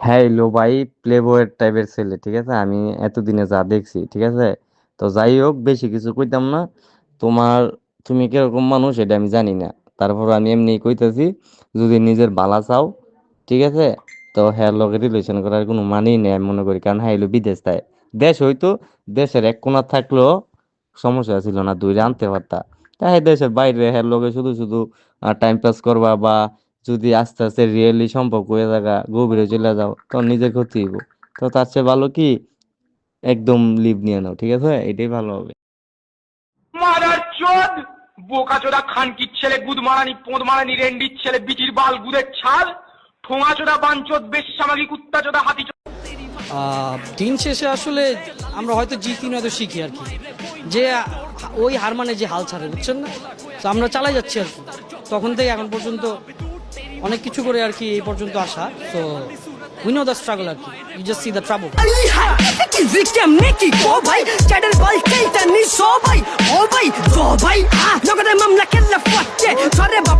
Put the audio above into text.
হ্যাঁ এলো ভাই প্লে বয়ের টাইপের ছেলে, ঠিক আছে? আমি এতদিনে যা দেখছি, ঠিক আছে? তো যাই হোক, বেশি কিছু কইতাম না। তোমার, তুমি কীরকম মানুষ এটা আমি জানি না। তারপর আমি এমনি কইতাছি, যদি নিজের বালা চাও, ঠিক আছে? তো হ্যাঁ লগে রিলেশন করার কোনো মানেই নেই আমি মনে করি, কারণ হ্যাঁ এলো বিদেশ তাই। দেশ হয়তো দেশের এক কোণা থাকলেও সমস্যা ছিল না, দুইটা আনতে পারতা। তাই দেশের বাইরে হ্যাঁ লগে শুধু শুধু টাইম পাস করবা বা যদি আস্তে আস্তে রিয়েলি সম্পর্ক হয়ে থাকা গভীরে চলে যাও তখন নিজের ক্ষতি হইব। তো তার চেয়ে ভালো কি? একদম লিভ নিয়ে নাও ঠিক আছে? এটাই ভালো হবে। মাদার চোদ! বোকা চোদা খানকির ছেলে গুদ মারানি পোঁদ মারানি রেন্ডির ছেলে বিচির বাল গুদের ছাল ঠোঙা চোদা বাঞ্চোদ বেশ সামাগি কুত্তা চোদা হাতি আহ, দিন শেষে আসলে আমরা হয়তো জিতি নয়তো শিখি আর কি। যে ওই হার মানে যে হাল ছাড়ে বুঝছেন না? তো আমরা চালাই যাচ্ছি আর কি। তখন থেকে এখন পর্যন্ত অনেক কিছু করে আর কি এই পর্যন্ত আসা তো উই নো দ্য স্ট্রাগল আর কি। You just see the trouble কি ভিক্টিম নেকি কো ভাই? চ্যাডেল বল কেইটা নি সো ভাই ও ভাই, গো ভাই নগদের মামলা কেল্লা ফাটে সরে বাপ